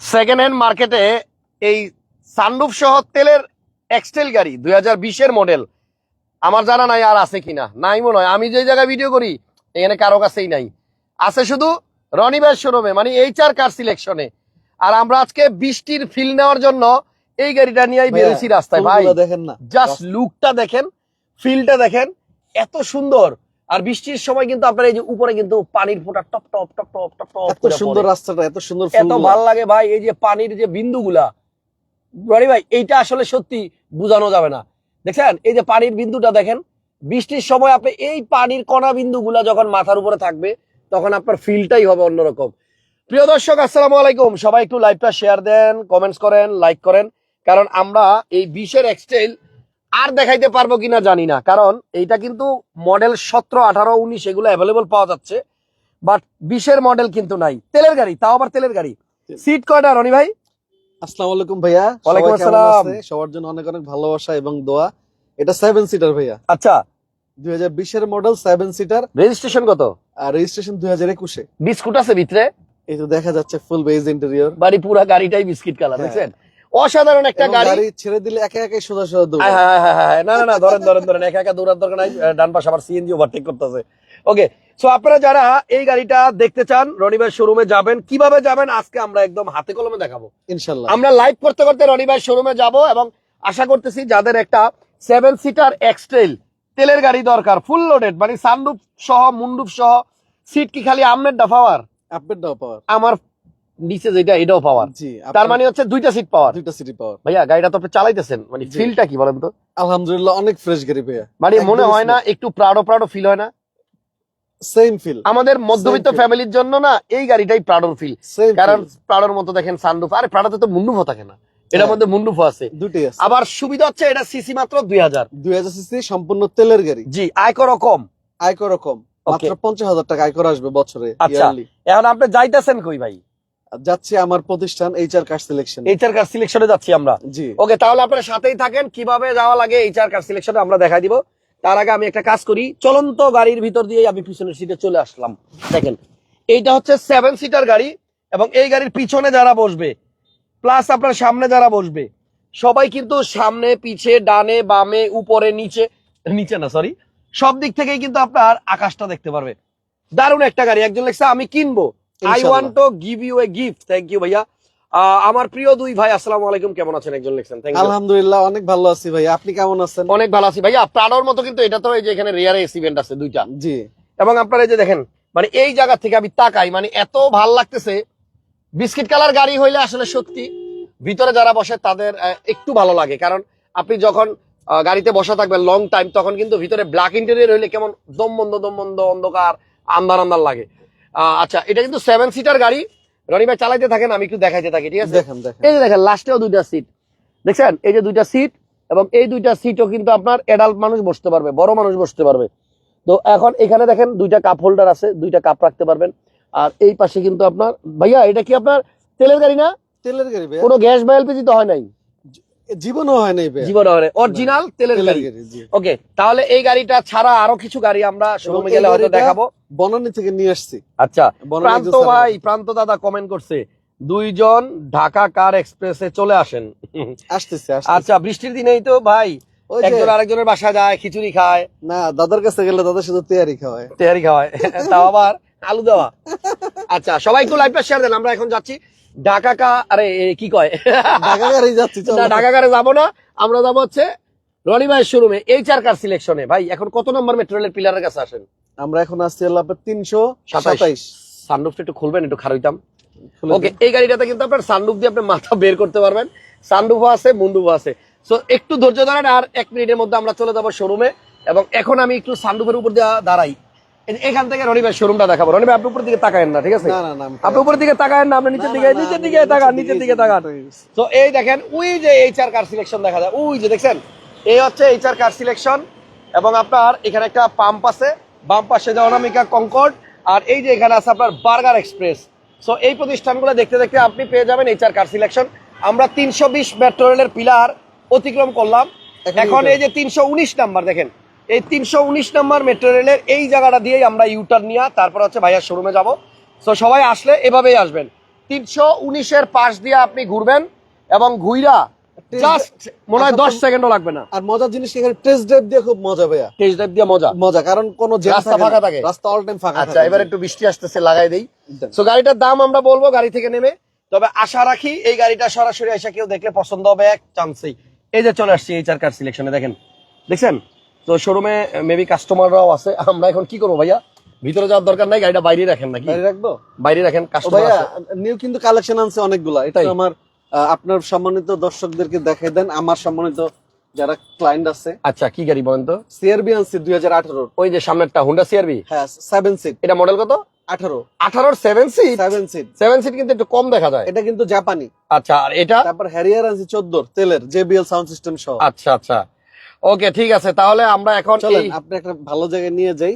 Second hand মার্কেটে এই sunroof সহ তেলের এক্সটেল গাড়ি দুই হাজার বিশের মডেল আমার জানা নাই আর আছে কিনা নাই মনে হয় আমি যে জায়গায় ভিডিও করি এখানে কারও কাছেই নাই। আছে শুধু রনি ভাইয়ের শোরুমে মানে এইচআর কার সিলেকশনে আর আমরা আজকে বৃষ্টির ফিল নেওয়ার জন্য এই গাড়িটা নিয়েই বেরোছি রাস্তায়। ভাই দেখেন না। জাস্ট লুকটা দেখেন ফিলটা দেখেন এত সুন্দর। আর বৃষ্টির সময় কিন্তু আপনার এই যে উপরে কিন্তু পানির ফোঁটা টপ টপ টপ টপ টপ টপ এত সুন্দর। রাস্তাটা এত সুন্দর এত। ভালো লাগে ভাই এই যে পানির যে বিন্দুগুলা। রনি ভাই এইটা আসলে সত্যি বোঝানো যাবে না। দেখছেন? এই যে পানির বিন্দুটা দেখেন বৃষ্টির সময় আপনি এই পানির কণা বিন্দুগুলা যখন মাথার উপরে থাকবে তখন আপনার ফিলটাই হবে অন্যরকম। প্রিয় দর্শক আসসালামু আলাইকুম। সবাই একটু লাইভটা শেয়ার দেন কমেন্টস করেন লাইক করেন। কারণ আমরা এই বিশের এক্সটেল আর দেখাইতে পারব কিনা জানি না। কারণ এইটা কিন্তু মডেল সতেরো আঠারো উনিশ এগুলো অ্যাভেলেবল পাওয়া যাচ্ছে। বাট বিশের মডেল কিন্তু নাই। তেলের গাড়ি তাও আবার তেলের গাড়ি। সিট কয়টা রনি ভাই? আসসালামু আলাইকুম ভাইয়া। ওয়ালাইকুম আসসালাম। সবার জন্য অনেক অনেক ভালোবাসা এবং দোয়া। এটা সেভেন সিটার ভাইয়া। আচ্ছা। দুই হাজার বিশের মডেল সেভেন সিটার রেজিস্ট্রেশন কত? আর রেজিস্ট্রেশন দুই হাজার একুশে। বিস্কুট আছে ভিতরে? এই তো দেখা যাচ্ছে ফুল বেজ ইন্টেরিয়র বাড়ি পুরা গাড়িটাই বিস্কিট কালার হ্যাঁ। দেখছেন? অসাধারণ একটা গাড়ি। ছেড়ে দিলে একা একাই সোজা সোজা দৌড় হায় হায় হায়, না না ধরেন ধরেন ধরেন একা একা দৌড়ার দরকার নাই। ডান পাশে আবার সিএনজি ওভারটেক করতেছে। ওকে সো আপনারা যারা এই গাড়িটা দেখতে চান রনিবার শোরুমে যাবেন কীভাবে যাবেন আজকে আমরা একদম হাতে কলমে দেখাবো। ইনশাল্লাহ। আমরা লাইভ করতে করতে রনিবার শোরুমে যাব এবং আশা করতেছি যাদের একটা সেভেন সিটার এক্সট্রেল তেলের গাড়ি দরকার ফুল লোডেড মানে সানরুফ সহ মুন্ডুপ সহ সিট কি খালি আমনের ডাফাওয়ার পাওয়ার আমার নিচে যেটা এটাও পাওয়ার তার মানে হচ্ছে দুইটা সিট পাওয়ার দুইটা সিটি পাওয়ার ভাইয়া গাড়িটা তো আপনি চালাইতেছেন। মানে ফিলটা কি বলেন তো? আলহামদুলিল্লাহ অনেক ফ্রেশ গাড়ি ভাইয়া। মানে মনে হয় না একটু প্রাডো প্রাডো ফিল হয় না? সেম ফিল আমাদের মধ্যবিত্ত ফ্যামিলির জন্য না এই গাড়িটাই প্রাডোর ফিল কারণ প্রাডোর মতো দেখেন সানরুফ আরে প্রাডোতে তো মুন্ডুফও থাকে না। এটার হ্যাঁ। মধ্যে মুন্ডুফও আছে। দুটোই আছে। আবার সুবিধা হচ্ছে এটা সিসি মাত্র দুই হাজার। দুই হাজার সিসি সম্পূর্ণ তেলের গাড়ি। জি আয়করও কম। আয়কর কম। মাত্র পঞ্চাশ হাজার টাকা আয়কর আসবে বছরে আচ্ছা। এখন আপনি যাইতেছেন কই ভাই? যাচ্ছি আমার প্রতিষ্ঠান এইচআর কার সিলেকশন এইচআর কার সিলেকশনে যাচ্ছি আমরা। জি। ওকে তাহলে আপনার সাথেই থাকেন। কীভাবে যাওয়া লাগে এইচআর কার সিলেকশনে আমরা দেখাই দিব। তার আগে আমি একটা কাজ করি। চলন্ত গাড়ির ভিতর দিয়ে আমি পিছনের সিটে চলে আসলাম। দেখেন এইটা হচ্ছে সেভেন সিটার গাড়ি এবং এই গাড়ির পিছনে যারা বসবে প্লাস আপনার সামনে যারা বসবে সবাই কিন্তু সামনে পিছে ডানে বামে উপরে নিচে নিচে না সরি সব দিক থেকেই কিন্তু আপনার আকাশটা দেখতে পারবে। দারুণ একটা গাড়ি। একজন লেখছে আমি কিনবো। I. Want to give you a gift thank you ভাইয়া। আমার প্রিয় দুই ভাই আসসালামু আলাইকুম। কেমন আছেন? একজন লিখছেন। থ্যাংক ইউ আলহামদুলিল্লাহ অনেক ভালো আছি ভাই আপনি কেমন আছেন? অনেক ভালো আছি। ভাইয়া প্রাণর মতো কিন্তু এটা তো এই যে এখানে রিয়ার ইভেন্ট আছে দুইটা। জি। এবং আপনারা এই যে দেখেন মানে এই জায়গা থেকে আমি তাকাই মানে এত ভালো লাগতেছে। বিস্কিট কালার গাড়ি হইলে আসলে সত্যি ভিতরে যারা বসে তাদের একটু ভালো লাগে। কারণ আপনি যখন গাড়িতে বসা থাকবেন লং টাইম তখন কিন্তু ভিতরে ব্ল্যাক ইন্টেরিয়র হইলে কেমন দম বন্ধ দম বন্ধ অন্ধকার আন্দার আন্দার লাগে। আচ্ছা এটা কিন্তু সেভেন সিটার গাড়ি। রনি ভাই চালাইতে থাকেন আমি একটু দেখাইতে থাকি ঠিক আছে? দেখেন এই যে দেখেন লাস্টেও দুইটা সিট দেখছেন? এই যে দুইটা সিট এবং এই দুইটা সিটও কিন্তু আপনার এডাল্ট মানুষ বসতে পারবে বড় মানুষ বসতে পারবে। তো এখন এখানে দেখেন দুইটা কাপ হোল্ডার আছে দুইটা কাপ রাখতে পারবেন। আর এই পাশে কিন্তু আপনার ভাইয়া এটা কি আপনার তেলের গাড়ি না? তেলের গাড়ি কোনো গ্যাস বা এলপিজি তো হয় নাই? জীবনও হয় নাই ভাই হয় অরিজিনাল তেলের তেলের গাড়ি। গাড়ি ওকে তাহলে এই গাড়িটা ছাড়া আরও কিছু গাড়ি আমরা শোরুমে গেলে হয়তো দেখাবো। বনানী থেকে নিয়ে আসছি। আচ্ছা প্রান্ত ভাই প্রান্ত দাদা কমেন্ট করছে দুইজন ঢাকা কার এক্সপ্রেসে চলে আসেন। আসতেছে আচ্ছা বৃষ্টির দিনেই তো ভাই একজন আরেকজনের বাসা যায় খিচুড়ি খায়। না দাদার কাছে গেলে দাদা শুধু তেয়ারি খাওয়ায়। তেহারি খাওয়ায় তাও আবার আলু দেওয়া। আচ্ছা সবাই একটু লাইভটা শেয়ার দেন আমরা এখন যাচ্ছি। ঢাকা কা আরে কি কয়? ঢাকা গাড়ি যাচ্ছি ঢাকা কারে যাব না। আমরা যাব হচ্ছে রনি ভাইয়ের শোরুমে কার সিলেকশনে ভাই এখন কত নম্বর মেট্রো রেলের পিলারের কাছে আসেন? আমরা এখন আসছি তিনশো সাতাইশ। সানরুফটা একটু খুলবেন একটু খারইতাম ওকে এই গাড়িটাতে কিন্তু আপনার সানরুফ দিয়ে আপনি মাথা বের করতে পারবেন। সানরুফও আছে মুন্ডুফও আছে। সো একটু ধৈর্য ধরেন আর এক মিনিটের মধ্যে আমরা চলে যাব শোরুমে এবং এখন আমি একটু সানরুফের উপর দিয়ে দাঁড়াই। এখান থেকে রনি ভাই শোরুমটা দেখাবো। রনি ভাই আপনি উপর দিকে তাকায়েন না ঠিক আছে? আপনি উপরের দিকে তাকায়েন না আপনি নিচের দিকে নিচের দিকে তাকান নিচের দিকে তাকান। তো এই দেখেন ওই যে এইচআর কার সিলেকশন দেখা যায়। ওই যে দেখছেন এই হচ্ছে এইচআর কার সিলেকশন এবং আপনার এখানে একটা পাম্প আছে। বাম পাশে যে অনামিকা কনকর্ড আর এই যে এখানে আছে আপনার বার্গার এক্সপ্রেস সো এই প্রতিষ্ঠানগুলো দেখতে দেখতে আপনি পেয়ে যাবেন এইচআর কার সিলেকশন আমরা তিনশো বিশ মেট্রো রেলের পিলার অতিক্রম করলাম। এখন এখন এই যে তিনশো উনিশ নাম্বার দেখেন। এই তিনশো উনিশ নাম্বার মেট্রো রেলের এই জায়গাটা দিয়েই আমরা ইউটার নিয়ে তারপর হচ্ছে ভাইয়ার শোরুমে যাব। সো সবাই আসলে এভাবেই আসবেন। তিনশো উনিশের পাশ দিয়ে আপনি ঘুরবেন এবং ঘুইরা জাস্ট মনে হয় আচ্ছা, দশ সেকেন্ডও লাগবে না। আর মজার জিনিস এখানে টেস্ট ড্রাইভ দিয়ে খুব মজা ভাইয়া। টেস্ট ড্রাইভ দিয়ে মজা। মজা কারণ কোনো রাস্তা ফাঁকা থাকে। রাস্তা অল টাইম ফাঁকা আচ্ছা এবার একটু বৃষ্টি আসতেছে লাগাই দেই। সো গাড়িটার দাম আমরা বলব গাড়ি থেকে নেমে। তবে আশা রাখি এই গাড়িটা সরাসরি এসে কেউ দেখলে পছন্দ হবে এক চান্সেই এই। যে চলে আসছি এইচআর কার সিলেকশনে দেখেন। দেখছেন? তো শোরুমে মেবি কাস্টমাররাও আছে। আমরা এখন কি করব ভাইয়া? ভিতরে যাওয়ার দরকার নাই গাড়িটা বাইরে রাখেন নাকি? বাইরে রাখব? বাইরে রাখেন কাস্টমার ভাইয়া নিউ কিন্তু কালেকশন আনছে অনেকগুলা। এটা আমার আপনার সম্মানিত দর্শকদেরকে দেখাই দেন। আমার সম্মানিত যারা ক্লায়েন্ট আছে। আচ্ছা কি গাড়ি বলেন তো? সিআরবি আনছি দুই হাজার আঠারো ওই যে সামনেরটা হুন্ডা সিআরবি হ্যাঁ সেভেন সিট এটা মডেল কত? আঠারো। আঠারোর seven seat seven seat seven seat কিন্তু একটু কম দেখা যায়। এটা কিন্তু জাপানি। আচ্ছা আর এটা? তারপর হ্যারিয়ার আনছি চোদ্দোর তেলের জেবিএল সাউন্ড সিস্টেম সহ। আচ্ছা আচ্ছা। ওকে ঠিক আছে তাহলে আমরা এখন চলেন আপনি একটা ভালো জায়গায় নিয়ে যাই।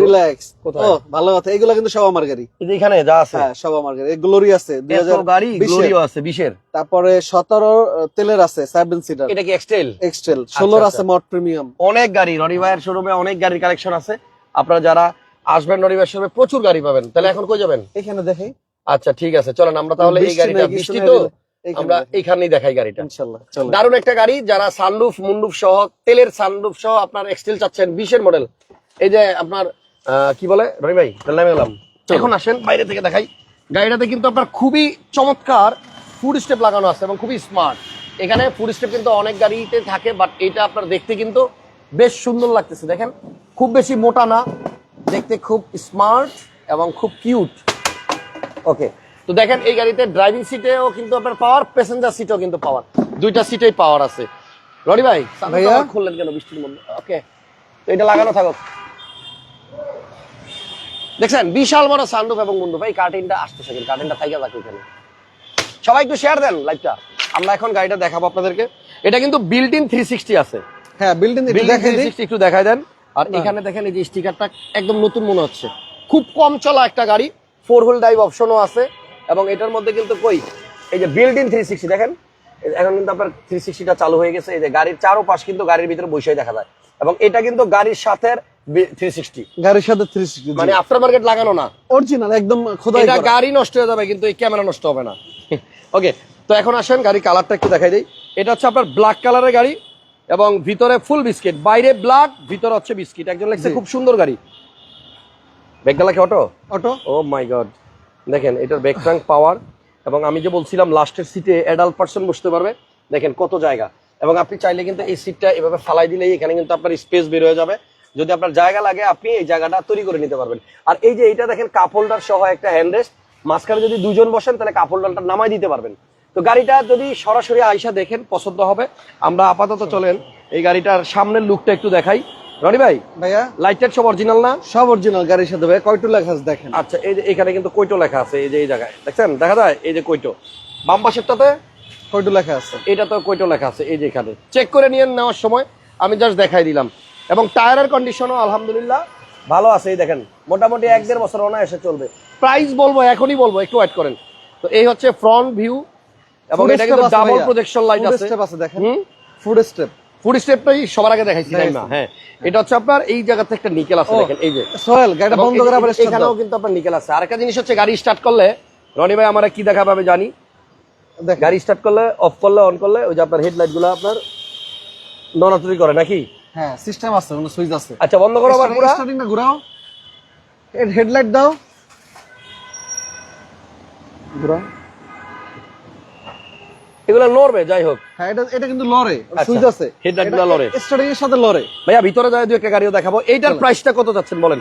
রিল্যাক্স ও ভালো কথা এগুলো কিন্তু সব আমার গাড়ি। এখানে যা আছে। হ্যাঁ সব আমার গাড়ি। গ্লোরি আছে দুই এত হাজার গাড়ি গ্লোরিও আছে বিশের। তারপরে সতেরো তেলের আছে সেভেন সিটার এটা কি এক্সটেল এক্সটেল ষোলোর আচ্ছা। আছে মড প্রিমিয়াম অনেক গাড়ি রনি ভাইয়ের শোরুমে অনেক গাড়ির কালেকশন আছে। আপনারা যারা আসবেন রনি ভাইয়ের শোরুমে প্রচুর গাড়ি পাবেন। তাহলে এখন কই যাবেন? এখানে দেখাই আচ্ছা ঠিক আছে চলেন আমরা তাহলে এই গাড়িটা বৃষ্টি তো। এইখানে আমরা দেখাই। এইখানেই দেখাই গাড়িটা। দারুণ একটা গাড়ি যারা সানরুফ মুন্ডুফ সহ তেলের সানরুফ সহ আপনার এক্সটেল চাচ্ছেন বিশের মডেল এই যে আপনার কি বলে? রনি ভাই নামে গেলাম। এখন আসেন বাইরে থেকে দেখাই। গাড়িটাতে কিন্তু আপনার খুবই চমৎকার ফুড স্টেপ লাগানো আছে এবং খুবই স্মার্ট এখানে ফুড স্টেপ কিন্তু অনেক গাড়িতে থাকে বাট এটা আপনার দেখতে কিন্তু বেশ সুন্দর লাগতেছে। দেখেন খুব বেশি মোটা না দেখতে খুব স্মার্ট এবং খুব কিউট ওকে তো দেখেন এই গাড়িতে ড্রাইভিং সিটেও কিন্তু আপনার পাওয়ার প্যাসেঞ্জার সিটেও কিন্তু পাওয়ার দুইটা সিটেই পাওয়ার আছে। রনি ভাই খুললেন কেন বৃষ্টির মধ্যে? ওকে তো এটা লাগানো থাকুক। দেখছেন বিশাল বড় সানরুফ এবং মুন্ডুফ এই কার্টেনটা আসতেছে কিন্তু কার্টেনটা থাইকা থাকুক এখানে। সবাই একটু শেয়ার দেন লাইভটা আমরা এখন গাড়িটা দেখাবো আপনাদেরকে। এটা কিন্তু বিল্ট ইন থ্রি সিক্সটি আছে। হ্যাঁ বিল্ট ইন একটু দেখাই দেন। আর এখানে দেখেন এই যে স্টিকারটা একদম নতুন মনে হচ্ছে। খুব কম চলা একটা গাড়ি ফোর হুইল ড্রাইভ অপশনও আছে। এবং এটার মধ্যে কিন্তু কই? এই যে বিল্ড ইন থ্রি সিক্সটি দেখেন? এখন কিন্তু আপনার থ্রি সিক্সটিটা চালু হয়ে গেছে এই যে গাড়ির চারো পাশ কিন্তু গাড়ির ভিতরে বসেই দেখা যায়। এবং এটা কিন্তু গাড়ির সাথে থ্রি সিক্সটি গাড়ির সাথে থ্রি সিক্সটি মানে আফটার মার্কেট লাগানো না। অরিজিনাল একদম এটা গাড়ি নষ্ট হয়ে যাবে কিন্তু এই ক্যামেরা নষ্ট হবে না। ওকে তো এখন আসেন গাড়ি কালারটা একটু দেখাই দিই। এটা হচ্ছে আপনার ব্ল্যাক কালারের গাড়ি এবং ভিতরে ফুল বিস্কিট বাইরে ব্ল্যাক ভিতরে হচ্ছে বিস্কিট একজন লেগছে। খুব সুন্দর গাড়ি। ব্যাগডালা কি auto? Auto. Oh my god দেখেন, এটার ব্যাক ট্রাঙ্ক পাওয়ার এবং আমি যে বলছিলাম লাস্টের সিটে অ্যাডাল্ট পার্সন বসতে পারবে, দেখেন কত জায়গা। এবং আপনি চাইলে কিন্তু এই সিটটা এভাবে ফালাই দিলেই এখানে কিন্তু আপনার স্পেস বের হয়ে যাবে। যদি আপনার জায়গা লাগে, আপনি এই জায়গাটা তৈরি করে নিতে পারবেন। আর এই যে এটা দেখেন কাপ হোল্ডার সহ একটা হ্যান্ড রেস্ট মাঝখানে যদি দুজন বসেন, তাহলে কাপ হোল্ডারটা নামাই দিতে পারবেন। তো গাড়িটা যদি সরাসরি আইসা দেখেন, পছন্দ হবে। আমরা আপাতত চলেন, এই গাড়িটার সামনের লুকটা একটু দেখাই। রনি ভাই ভাইয়া? লাইটের সব অরিজিনাল না? সব অরিজিনাল গাড়ির সাথে কয়টু লেখা আছে দেখেন? আচ্ছা এই যে এখানে কিন্তু লেখা আছে এই যে এই জায়গায়। দেখছেন? দেখা যায়? এই যে বাম পাশেরটাতে? কয়টু লেখা আছে? এটা তো লেখা আছে? এই যে এখানে। চেক করে নিয়ে নেওয়ার সময় আমি জাস্ট দেখাই দিলাম। এবং টায়ারের কন্ডিশনও আলহামদুলিল্লাহ ভালো আছে এই দেখেন। মোটামুটি এক দেড় বছর অনায়াসে চলবে। প্রাইস বলব এখনই বলব একটু ওয়েট করেন। তো এই হচ্ছে ফ্রন্ট ভিউ এবং Food এটা কিন্তু ডাবল প্রজেকশন লাইট আছে। দেখেন। ফুড স্টেপ ফুড স্টেপটাই সবার আগে দেখাইছি তাই না? হ্যাঁ। এটা হচ্ছে আপনার এই জায়গাতে একটা নিকেল আছে দেখেন এই যে। সোহেল গাড়িটা বন্ধ করে আবার এখানেও কিন্তু আপনার নিকেল আছে। আরেকটা জিনিস হচ্ছে গাড়ি স্টার্ট করলে রনি ভাই আমরা কি দেখাবে আমি জানি। গাড়ি স্টার্ট করলে অফ করলে অন করলে ওই যে আপনার হেডলাইটগুলো আপনার নড়াচড়ি করে নাকি? হ্যাঁ সিস্টেম আছে কোনো সুইচ আছে। আচ্ছা বন্ধ করো আবার পুরা। স্টার্টিংটা ঘোরাও। হেডলাইট দাও। ঘোরাও। এগুলো নড়বে যাই হোক। হ্যাঁ এটা এটা কিন্তু লরে আচ্ছা, সুইচ আছে। লড়ে। স্টার্টিং এর সাথে লরে ভাইয়া ভিতরে যায় দু একটা গাড়িও দেখাবো। এইটার। প্রাইসটা কত যাচ্ছেন বলেন?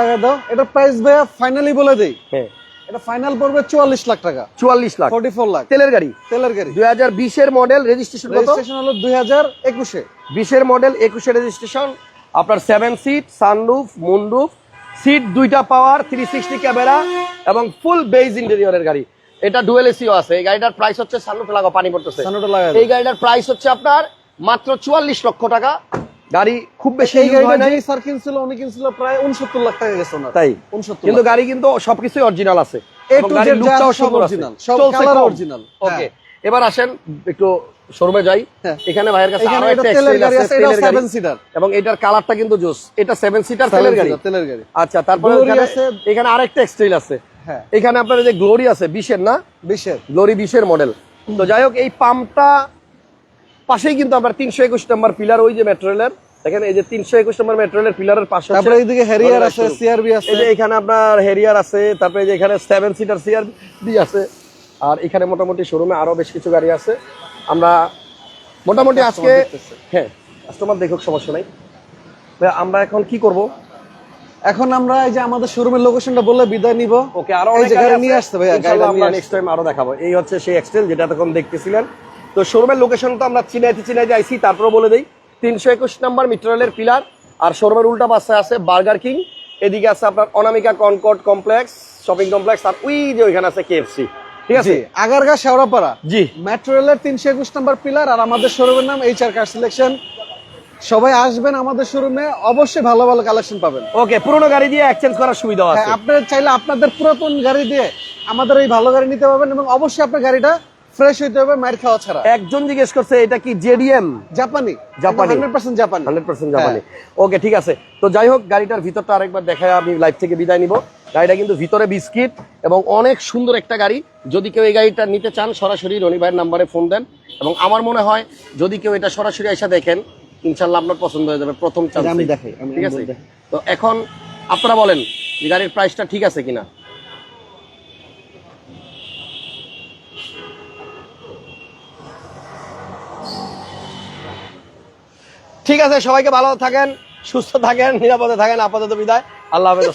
লাগাই দাও। এটা প্রাইস ভাইয়া ফাইনালি বলে দেই। হ্যাঁ। এটা ফাইনাল পড়বে চুয়াল্লিশ লাখ টাকা। চুয়াল্লিশ লাখ। Forty four lakh. তেলের গাড়ি? তেলের গাড়ি। দুই হাজার বিশের মডেল রেজিস্ট্রেশন কত? রেজিস্ট্রেশন হলো দুই হাজার একুশে। বিশের মডেল একুশে রেজিস্ট্রেশন আপনার seven seat sunroof moonroof seat দুইটা পাওয়ার থ্রি সিক্সটি ক্যামেরা এবং ফুল বেজ ইন্টেরিয়রের গাড়ি। এটা ডুয়েল এসিও আছে। এই গাড়িটার প্রাইস হচ্ছে সানরুফ লাগা পানি পড়তেছে। সানোটা লাগা এই গাড়িটার প্রাইস হচ্ছে আপনার মাত্র চুয়াল্লিশ লক্ষ টাকা। গাড়ি খুব বেশি এই গাড়িটা নাই। যেই স্যার কিনছিল উনি কিনছিল প্রায় উনসত্তর লাখ টাকা গেছে ওনার। তাই? উনসত্তর কিন্তু গাড়ি কিন্তু সবকিছুই অরিজিনাল আছে। এ টু জেড লুকটাও সব অরিজিনাল সব কালার অরিজিনাল ওকে। এবার আসেন একটু শোরুমে যাই হ্যাঁ। এখানে ভাইয়ের কাছে আরও একটা আছে আছে এটাও তেলের গাড়ি। সেভেন সিটার এবং এটার কালারটা কিন্তু জোস এটা সেভেন সিটার তেলের গাড়ি। তেলের গাড়ি। আচ্ছা তারপরে এখানে আছে। এখানে আরেকটা এক্সটেল আছে। হ্যাঁ। এখানে আপনার যে গ্লোরি আছে বিশের না? বিশের। গ্লোরি বিশের মডেল তো যাই হোক এই পাম্পটা পাশেই কিন্তু তিনশো একুশ নম্বর পিলার ওই যে মেট্রোলের। দেখেন এই যে তিনশো একুশ নম্বর মেট্রোলের পিলারের পাশে তারপরে এইদিকে Glory আছে সিআরবি আছে এই যে এখানে আপনার হেরিয়ার আছে তারপরে এই যে এখানে সেভেন সিটার সিআর বি আছে। আর এখানে মোটামুটি শোরুমে আরও বেশ কিছু গাড়ি আছে। আমরা মোটামুটি আজকে হ্যাঁ কাস্টমার দেখুক সমস্যা নাই। আমরা এখন কি করব? এখন আমরা এই যে আমাদের শোরুমের লোকেশনটা বললে বিদায় নিব। ওকে আরও এই অনেক যে গাড়ি গাড়ি নিয়ে আসতে ইনশাআল্লাহ আমরা নেক্সট টাইম আরও দেখাবো। এই হচ্ছে সেই এক্সটেল যেটা তখন দেখতেছিলেন। তো শোরুমের লোকেশন তো আমরা চিনাইতে চিনাইতে আইছি তারপরে বলে দেই। তিনশো একুশ নাম্বার মিটারেলের পিলার আর শোরুমের উল্টা পাশে আছে বার্গার কিং এদিকে আছে আপনার Anamika Concord complex shopping complex আর ওই যে ওইখানে আছে কেএফসি ঠিক আছে? আগারগা শেওড়াপাড়া। জি। মেট্রো রেলের তিনশো একুশ নম্বর পিলার আর আমাদের শোরুমের নাম এইচ আর কার সিলেকশন সবাই আসবেন আমাদের শোরুমে অবশ্যই ভালো ভালো কালেকশন পাবেন। ওকে পুরোনো গাড়ি দিয়ে এক্সচেঞ্জ করার সুবিধা আছে। হ্যাঁ আপনারা চাইলে আপনাদের পুরাতন গাড়ি দিয়ে আমাদের এই ভালো গাড়ি নিতে পারবেন এবং অবশ্যই আপনার গাড়িটা ফ্রেশ হইতে হবে মার খাওয়া ছাড়া। একজন জিজ্ঞেস করছে এটা কি জেডিএম জাপানি। জাপানি। হান্ড্রেড পার্সেন্ট জাপানি। হান্ড্রেড পার্সেন্ট জাপানি। ওকে ঠিক আছে। তো যাই হোক গাড়িটার ভিতরটা আরেকবার দেখায় আমি লাইভ থেকে বিদায় নিব। গাড়িটা কিন্তু ভিতরে বিস্কিট এবং অনেক সুন্দর একটা গাড়ি। যদি কেউ এই গাড়িটা নিতে চান সরাসরি রনি ভাইয়ের নাম্বারে ফোন দেন। এবং আমার মনে হয় যদি কেউ এটা সরাসরি এসে দেখেন ইনশাল্লাহ আপনার পছন্দ হয়ে যাবে প্রথম চান্স আমি দেখাই, ঠিক আছে। তো এখন আপনারা বলেন গাড়ির প্রাইসটা ঠিক আছে কিনা? ঠিক আছে সবাইকে ভালো থাকেন সুস্থ থাকেন নিরাপদে থাকেন। আপাতত বিদায়। আল্লাহ হাফেজ